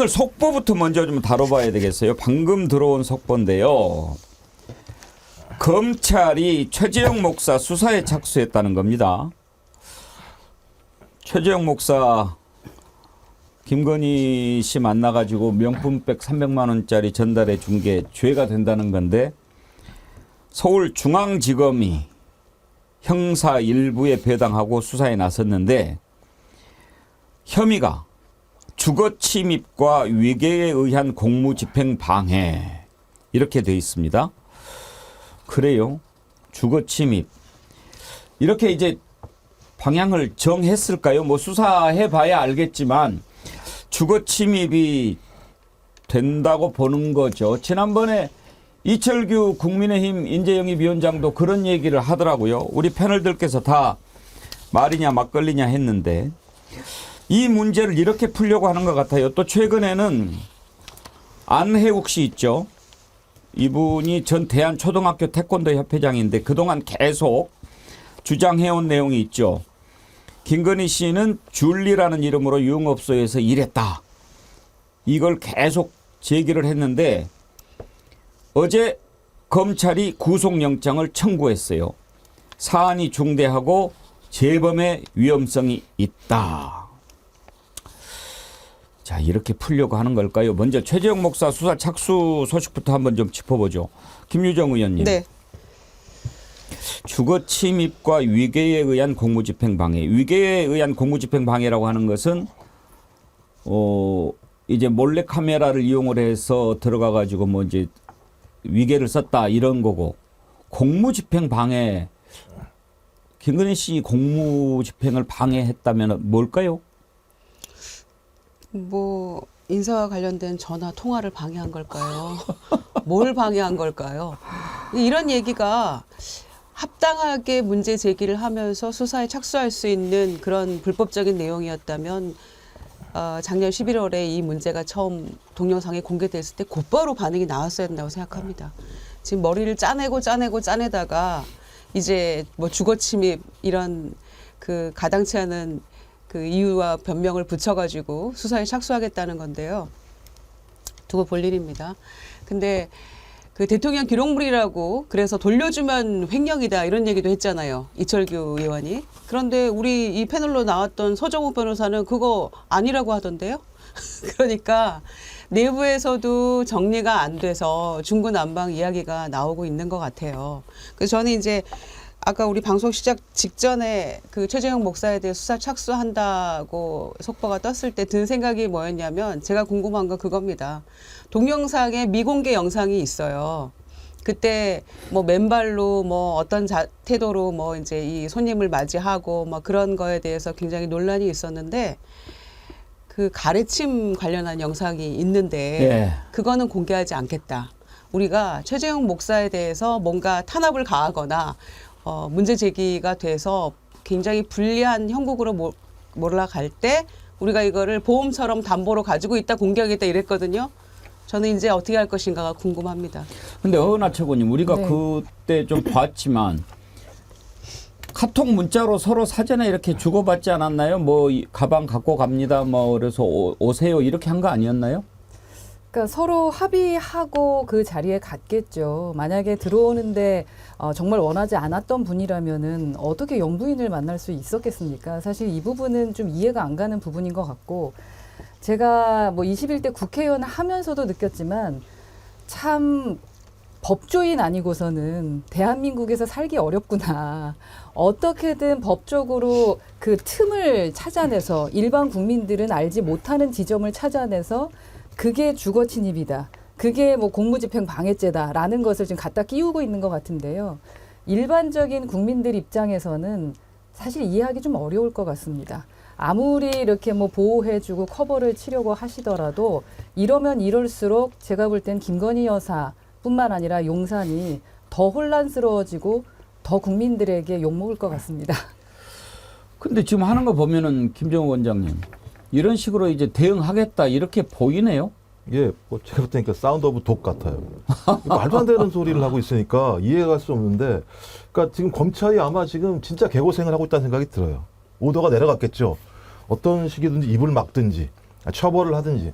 오늘 속보부터 먼저 좀 다뤄봐야 되겠어요. 방금 들어온 속보인데요. 검찰이 최재형 목사 수사에 착수했다는 겁니다. 최재형 목사 김건희 씨 만나가지고 명품백 300만 원짜리 전달해 준 게 죄가 된다는 건데 서울중앙지검이 형사 일부에 배당하고 수사에 나섰는데 혐의가 주거 침입과 위계에 의한 공무 집행 방해 이렇게 돼 있습니다. 그래요. 주거 침입 이렇게 이제 방향을 정했을까요? 뭐 수사해 봐야 알겠지만 주거 침입이 된다고 보는 거죠. 지난번에 이철규 국민의힘 인재영입 위원장도 그런 얘기를 하더라고요. 우리 패널들께서 다 말이냐 막걸리냐 했는데 이 문제를 이렇게 풀려고 하는 것 같아요. 또 최근에는 안혜욱 씨 있죠. 이분이 전 대한초등학교 태권도 협회장인데 그동안 계속 주장해온 내용이 있죠. 김건희 씨는 줄리라는 이름으로 유흥업소에서 일했다. 이걸 계속 제기를 했는데 어제 검찰이 구속영장을 청구했어요. 사안이 중대하고 재범의 위험성이 있다. 자, 이렇게 풀려고 하는 걸까요? 먼저 최재형 목사 수사 착수 소식부터 한번 좀 짚어보죠. 김유정 의원님. 네. 주거 침입과 위계에 의한 공무집행 방해. 위계에 의한 공무집행 방해라고 하는 것은 어 이제 몰래 카메라를 이용을 해서 들어가 가지고 뭐 이제 위계를 썼다 이런 거고 공무집행 방해 김건희 씨 공무집행을 방해했다면 뭘까요? 뭐 인사와 관련된 전화 통화를 방해한 걸까요? 뭘 방해한 걸까요? 이런 얘기가 합당하게 문제 제기를 하면서 수사에 착수할 수 있는 그런 불법적인 내용이었다면 어, 작년 11월에 이 문제가 처음 동영상에 공개됐을 때 곧바로 반응이 나왔어야 된다고 생각합니다. 지금 머리를 짜내고 짜내고 짜내다가 이제 뭐 주거 침입 이런 그 가당치 않은 그 이유와 변명을 붙여가지고 수사에 착수하겠다는 건데요. 두고 볼 일입니다. 근데 그 대통령 기록물이라고 그래서 돌려주면 횡령이다 이런 얘기도 했잖아요. 이철규 의원이. 그런데 우리 이 패널로 나왔던 서정욱 변호사는 그거 아니라고 하던데요. 그러니까 내부에서도 정리가 안 돼서 중구난방 이야기가 나오고 있는 것 같아요. 그래서 저는 이제 아까 우리 방송 시작 직전에 그 최재형 목사에 대해 수사 착수한다고 속보가 떴을 때 든 생각이 뭐였냐면 제가 궁금한 건 그겁니다. 동영상에 미공개 영상이 있어요. 그때 뭐 맨발로 뭐 어떤 자, 태도로 뭐 이제 이 손님을 맞이하고 뭐 그런 거에 대해서 굉장히 논란이 있었는데 그 가래침 관련한 영상이 있는데 예. 그거는 공개하지 않겠다. 우리가 최재형 목사에 대해서 뭔가 탄압을 가하거나 어, 문제 제기가 돼서 굉장히 불리한 형국으로 모, 몰아갈 때 우리가 이거를 보험처럼 담보로 가지고 있다 공개하겠다 이랬거든요. 저는 이제 어떻게 할 것인가가 궁금합니다. 근데 어은하 최고님 우리가 네. 그때 좀 봤지만 카톡 문자로 서로 사전에 이렇게 주고받지 않았나요? 뭐이 가방 갖고 갑니다. 뭐 그래서 오, 오세요 이렇게 한 거 아니었나요? 그러니까 서로 합의하고 그 자리에 갔겠죠. 만약에 들어오는데 어, 정말 원하지 않았던 분이라면은 어떻게 영부인을 만날 수 있었겠습니까? 사실 이 부분은 좀 이해가 안 가는 부분인 것 같고 제가 뭐 21대 국회의원 하면서도 느꼈지만 참 법조인 아니고서는 대한민국에서 살기 어렵구나. 어떻게든 법적으로 그 틈을 찾아내서 일반 국민들은 알지 못하는 지점을 찾아내서 그게 주거 침입이다. 그게 뭐 공무집행 방해죄다라는 것을 지금 갖다 끼우고 있는 것 같은데요. 일반적인 국민들 입장에서는 사실 이해하기 좀 어려울 것 같습니다. 아무리 이렇게 뭐 보호해주고 커버를 치려고 하시더라도 이러면 이럴수록 제가 볼 땐 김건희 여사뿐만 아니라 용산이 더 혼란스러워지고 더 국민들에게 욕먹을 것 같습니다. 근데 지금 하는 거 보면은 김정우 원장님 이런 식으로 이제 대응하겠다 이렇게 보이네요. 예, 뭐 제가 볼 때니까 사운드 오브 독 같아요. 말도 안 되는 소리를 하고 있으니까 이해가 갈수 없는데, 그러니까 지금 검찰이 아마 지금 진짜 개고생을 하고 있다는 생각이 들어요. 오더가 내려갔겠죠. 어떤 식이든지 입을 막든지 아, 처벌을 하든지.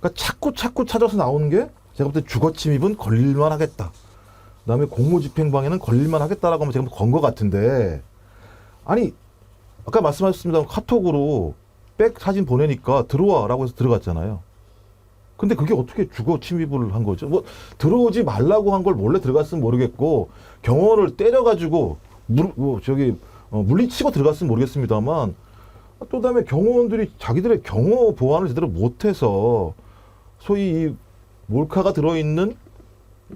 그러니까 자꾸 자꾸 찾아서 나오는 게 제가 볼 때 주거 침입은 걸릴만 하겠다. 그다음에 공무집행방해는 걸릴만 하겠다라고 하면 제가 건것 같은데 아니 아까 말씀하셨습니다 카톡으로 백 사진 보내니까 들어와라고 해서 들어갔잖아요. 근데 그게 어떻게 주거 침입을 한 거죠? 뭐 들어오지 말라고 한 걸 몰래 들어갔으면 모르겠고 경호를 때려가지고 물, 뭐 저기 어, 물리치고 들어갔으면 모르겠습니다만 또 다음에 경호원들이 자기들의 경호 보안을 제대로 못해서 소위 이 몰카가 들어있는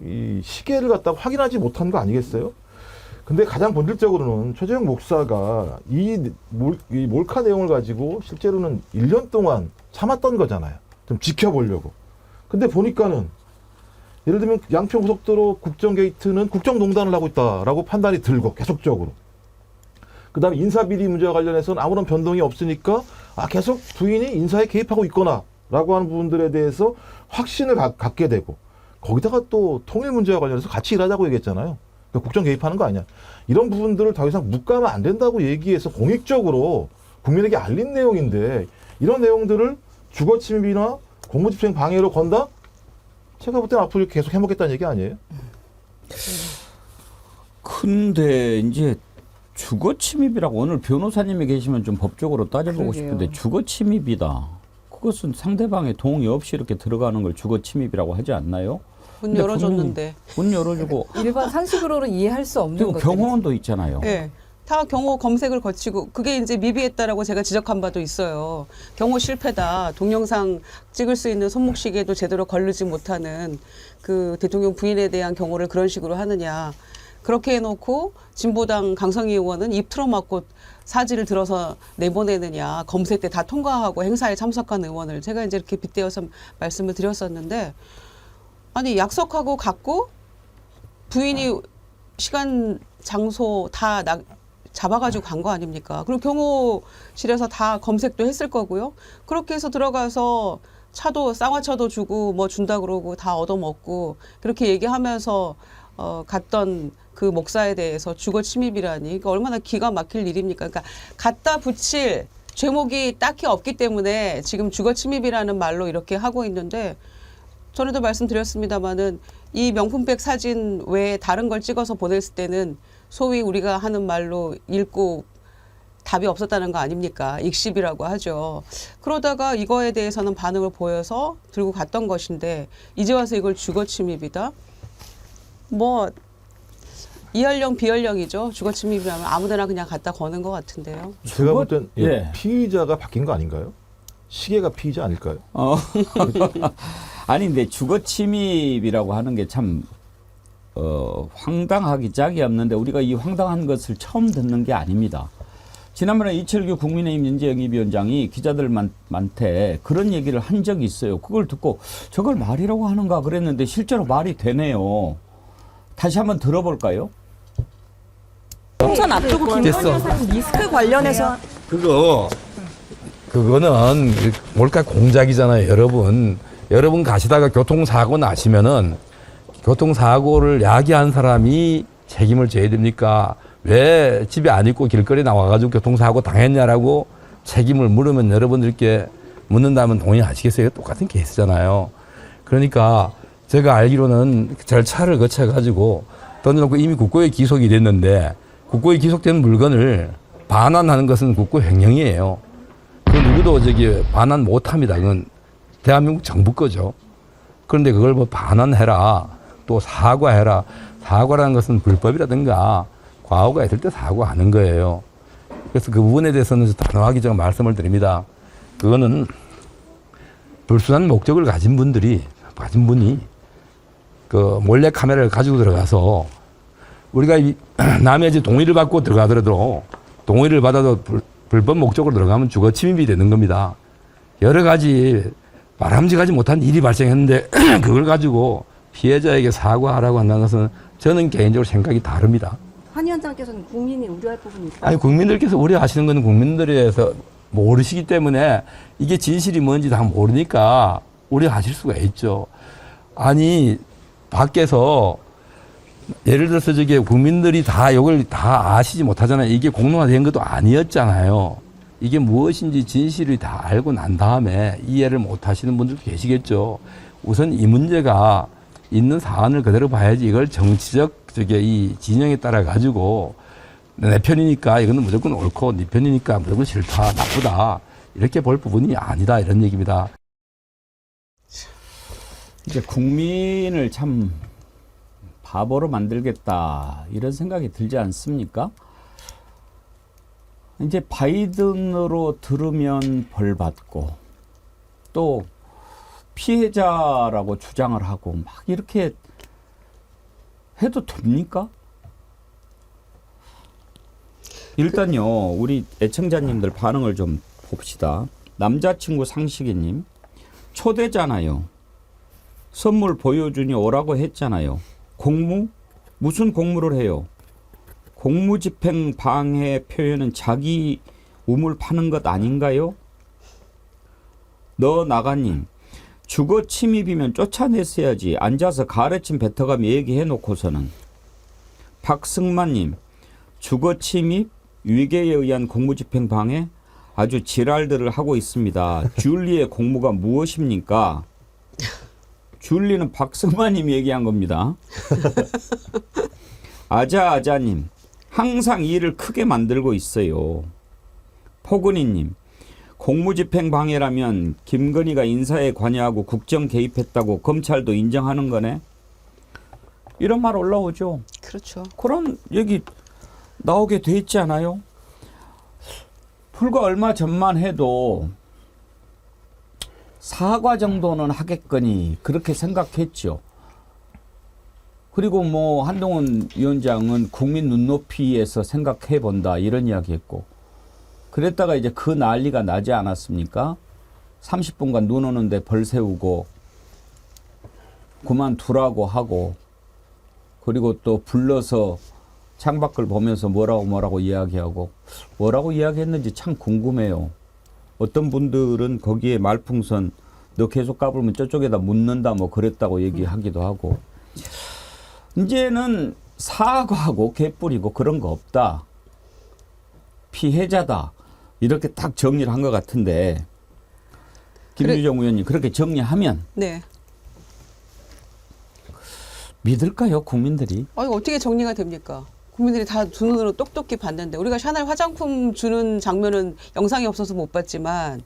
이 시계를 갖다 확인하지 못한 거 아니겠어요? 근데 가장 본질적으로는 최재형 목사가 이, 몰, 이 몰카 내용을 가지고 실제로는 1년 동안 참았던 거잖아요. 좀 지켜보려고. 근데 보니까는 예를 들면 양평 고속도로 국정 게이트는 국정농단을 하고 있다라고 판단이 들고 계속적으로. 그 다음에 인사비리 문제와 관련해서는 아무런 변동이 없으니까 아 계속 부인이 인사에 개입하고 있거나 라고 하는 부분들에 대해서 확신을 가- 갖게 되고 거기다가 또 통일 문제와 관련해서 같이 일하자고 얘기했잖아요. 그러니까 국정 개입하는 거 아니야. 이런 부분들을 더 이상 묵가면 안 된다고 얘기해서 공익적으로 국민에게 알린 내용인데 이런 내용들을 주거 침입이나 공무집행 방해로 건다? 제가 볼 때는 앞으로 계속 해먹겠다는 얘기 아니에요? 근데 이제 주거 침입이라고 오늘 변호사님이 계시면 좀 법적으로 따져보고 그러게요. 싶은데 주거 침입이다. 그것은 상대방의 동의 없이 이렇게 들어가는 걸 주거 침입이라고 하지 않나요? 문 근데 열어줬는데. 문 열어주고 일반 상식으로는 이해할 수 없는 그리고 것들이 경호원도 있잖아요. 예. 다 경호 검색을 거치고 그게 이제 미비했다라고 제가 지적한 바도 있어요. 경호 실패다. 동영상 찍을 수 있는 손목시계도 제대로 걸르지 못하는 그 대통령 부인에 대한 경호를 그런 식으로 하느냐. 그렇게 해놓고 진보당 강성희 의원은 입 틀어막고 사지를 들어서 내보내느냐. 검색 때 다 통과하고 행사에 참석한 의원을 제가 이제 이렇게 빗대어서 말씀을 드렸었는데 아니 약속하고 갔고 부인이 시간 장소 다 나, 잡아가지고 간 거 아닙니까? 그리고 경호실에서 다 검색도 했을 거고요. 그렇게 해서 들어가서 차도 쌍화차도 주고 뭐 준다 그러고 다 얻어먹고 그렇게 얘기하면서 어, 갔던 그 목사에 대해서 주거 침입이라니 그러니까 얼마나 기가 막힐 일입니까? 그러니까 갖다 붙일 죄목이 딱히 없기 때문에 지금 주거 침입이라는 말로 이렇게 하고 있는데 전에도 말씀드렸습니다마는 이 명품백 사진 외에 다른 걸 찍어서 보냈을 때는 소위 우리가 하는 말로 읽고 답이 없었다는 거 아닙니까? 익십이라고 하죠. 그러다가 이거에 대해서는 반응을 보여서 들고 갔던 것인데 이제 와서 이걸 주거 침입이다. 뭐 이연령 비연령이죠. 주거 침입이라면 아무데나 그냥 갖다 거는 것 같은데요. 제가 볼 땐 예. 피의자가 바뀐 거 아닌가요? 시계가 피의자 아닐까요? 어. 아니 근데 주거 침입이라고 하는 게참 어, 황당하기 짝이 없는데 우리가 이 황당한 것을 처음 듣는 게 아닙니다. 지난번에 이철규 국민의힘 인재영입위원장이 기자들한테 그런 얘기를 한 적이 있어요. 그걸 듣고 저걸 말이라고 하는가 그랬는데 실제로 말이 되네요. 다시 한번 들어볼까요? 총선 앞두고 김건희. 여사님 리스크 관련해서 그거 그거는 뭘까 공작이잖아요, 여러분. 여러분 가시다가 교통사고 나시면은 교통사고를 야기한 사람이 책임을 져야 됩니까? 왜 집에 안 있고 길거리에 나와가지고 교통사고 당했냐라고 책임을 물으면 여러분들께 묻는다면 동의하시겠어요? 똑같은 케이스잖아요. 그러니까 제가 알기로는 절차를 거쳐가지고 던져놓고 이미 국고에 기속이 됐는데 국고에 기속된 물건을 반환하는 것은 국고 횡령이에요. 그 누구도 저기 반환 못 합니다. 그건 대한민국 정부 거죠. 그런데 그걸 뭐 반환해라. 또 사과해라. 사과라는 것은 불법이라든가 과오가 있을 때 사과하는 거예요. 그래서 그 부분에 대해서는 단호하게 제가 말씀을 드립니다. 그거는 불순한 목적을 가진 분들이, 가진 분이 그 몰래 카메라를 가지고 들어가서 우리가 이 남의 집 동의를 받고 들어가더라도 동의를 받아도 불, 불법 목적으로 들어가면 주거 침입이 되는 겁니다. 여러 가지 바람직하지 못한 일이 발생했는데 그걸 가지고 피해자에게 사과하라고 한다는 것은 저는 개인적으로 생각이 다릅니다. 한 위원장께서는 국민이 우려할 부분이 있다. 아니 국민들께서 우려하시는 것은 국민들에서 모르시기 때문에 이게 진실이 뭔지 다 모르니까 우려하실 수가 있죠. 아니 밖에서 예를 들어서 저게 국민들이 다 이걸 다 아시지 못하잖아요. 이게 공론화된 것도 아니었잖아요. 이게 무엇인지 진실을 다 알고 난 다음에 이해를 못 하시는 분들도 계시겠죠. 우선 이 문제가 있는 사안을 그대로 봐야지 이걸 정치적 저게 이 진영에 따라 가지고 내 편이니까 이거는 무조건 옳고 네 편이니까 무조건 싫다 나쁘다 이렇게 볼 부분이 아니다 이런 얘기입니다. 이제 국민을 참 바보로 만들겠다 이런 생각이 들지 않습니까? 이제 바이든으로 들으면 벌 받고 또 피해자라고 주장을 하고 막 이렇게 해도 됩니까? 일단요 우리 애청자님들 반응을 좀 봅시다. 남자친구 상식이님 초대잖아요. 선물 보여주니 오라고 했잖아요. 공무? 무슨 공무를 해요? 공무집행 방해 표현은 자기 우물 파는 것 아닌가요? 너 나가님 주거 침입이면 쫓아냈어야지 앉아서 가래침 뱉어가며 얘기해 놓고서는 박승만님 주거 침입 위계에 의한 공무집행 방해 아주 지랄들을 하고 있습니다. 줄리의 공무가 무엇입니까? 줄리는 박승만님이 얘기한 겁니다. 아자아자님, 항상 일을 크게 만들고 있어요. 포근이님, 공무집행 방해라면 김건희가 인사에 관여하고 국정 개입했다고 검찰도 인정하는 거네? 이런 말 올라오죠. 그렇죠. 그런 얘기 나오게 돼 있지 않아요? 불과 얼마 전만 해도 사과 정도는 하겠거니 그렇게 생각했죠. 그리고 뭐 한동훈 위원장은 국민 눈높이에서 생각해 본다 이런 이야기 했고 그랬다가 이제 그 난리가 나지 않았습니까? 30분간 눈 오는데 벌 세우고 그만두라고 하고 그리고 또 불러서 창밖을 보면서 뭐라고 뭐라고 이야기하고 뭐라고 이야기했는지 참 궁금해요. 어떤 분들은 거기에 말풍선 너 계속 까불면 저쪽에다 묻는다 뭐 그랬다고 얘기하기도 하고 이제는 사과하고 개뿌리고 그런 거 없다. 피해자다. 이렇게 딱 정리를 한 것 같은데 김유정 의원님 그렇게 정리하면 네. 믿을까요 국민들이? 아, 이거 어떻게 정리가 됩니까? 국민들이 다 두 눈으로 똑똑히 봤는데 우리가 샤넬 화장품 주는 장면은 영상이 없어서 못 봤지만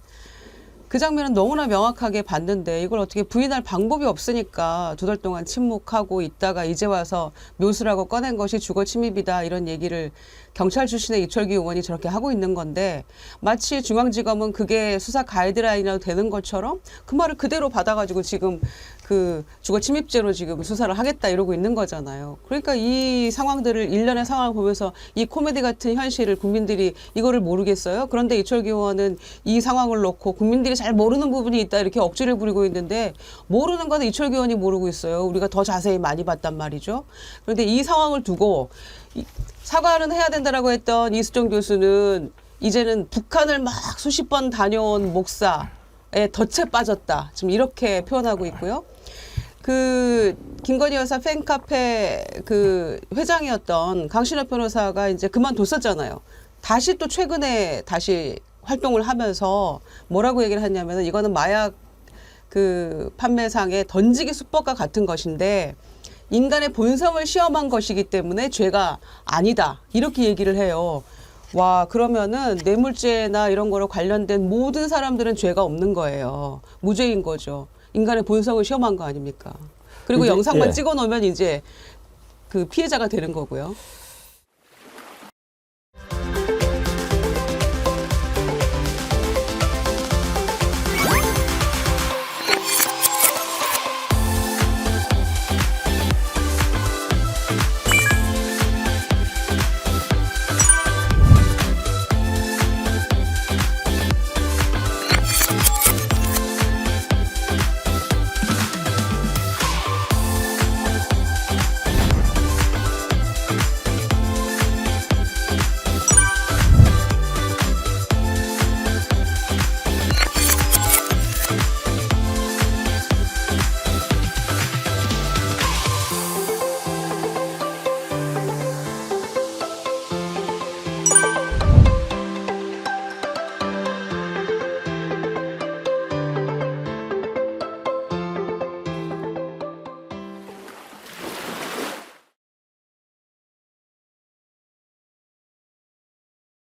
그 장면은 너무나 명확하게 봤는데 이걸 어떻게 부인할 방법이 없으니까 두 달 동안 침묵하고 있다가 이제 와서 묘수라고 꺼낸 것이 주거 침입이다 이런 얘기를 경찰 출신의 이철기 의원이 저렇게 하고 있는 건데 마치 중앙지검은 그게 수사 가이드라인이라도 되는 것처럼 그 말을 그대로 받아가지고 지금 그 주거 침입죄로 지금 수사를 하겠다 이러고 있는 거잖아요. 그러니까 이 상황들을 일련의 상황을 보면서 이 코미디 같은 현실을 국민들이 이거를 모르겠어요. 그런데 이철기 의원은 이 상황을 놓고 국민들이 잘 모르는 부분이 있다 이렇게 억지를 부리고 있는데 모르는 거는 이철기 의원이 모르고 있어요. 우리가 더 자세히 많이 봤단 말이죠. 그런데 이 상황을 두고 이- 사과는 해야 된다라고 했던 이수정 교수는 이제는 북한을 막 수십 번 다녀온 목사에 덫에 빠졌다. 지금 이렇게 표현하고 있고요. 그 김건희 여사 팬카페 그 회장이었던 강신호 변호사가 이제 그만뒀었잖아요. 다시 또 최근에 다시 활동을 하면서 뭐라고 얘기를 했냐면은 이거는 마약 그 판매상의 던지기 수법과 같은 것인데 인간의 본성을 시험한 것이기 때문에 죄가 아니다. 이렇게 얘기를 해요. 와, 그러면은 뇌물죄나 이런 거로 관련된 모든 사람들은 죄가 없는 거예요. 무죄인 거죠. 인간의 본성을 시험한 거 아닙니까? 그리고 이제, 영상만 예. 찍어 놓으면 이제 그 피해자가 되는 거고요.